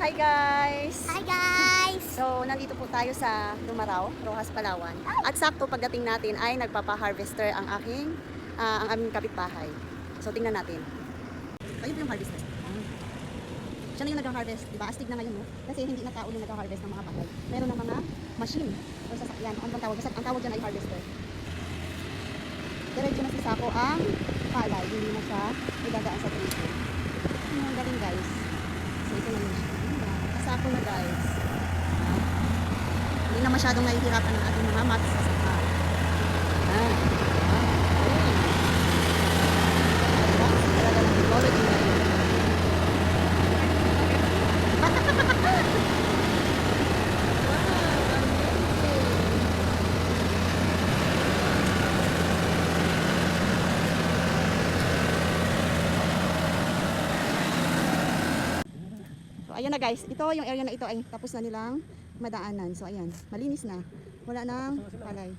Hi guys! Hi guys! So, nandito po tayo sa Lumaraw, Rojas, Palawan. At sakto pagdating natin ay nagpapa-harvester ang aking, ah, ang aming kapitbahay. So, tingnan natin. Ayun po yung harvester. Siya na yung nag-harvest, di ba? Astig na ngayon, no? Kasi hindi na tao yung nag-harvest ng mga bahay. Meron ng mga machine o sasakyan. Ano bang tawag? Basta Ang tawag dyan ay harvester. Diretso na si Sako ang palay. Hindi na siya idadaan sa tripo. Ang galing guys. So, ito na yun siya. Kasako na guys. Hindi na masyadong nahihirapan ng ating mga mats sa saka. Ah. Talaga ng technology na yun. So ayan na guys, ito yung area na ito ay tapos na nilang madaanan. So ayan, malinis na. Wala nang palay.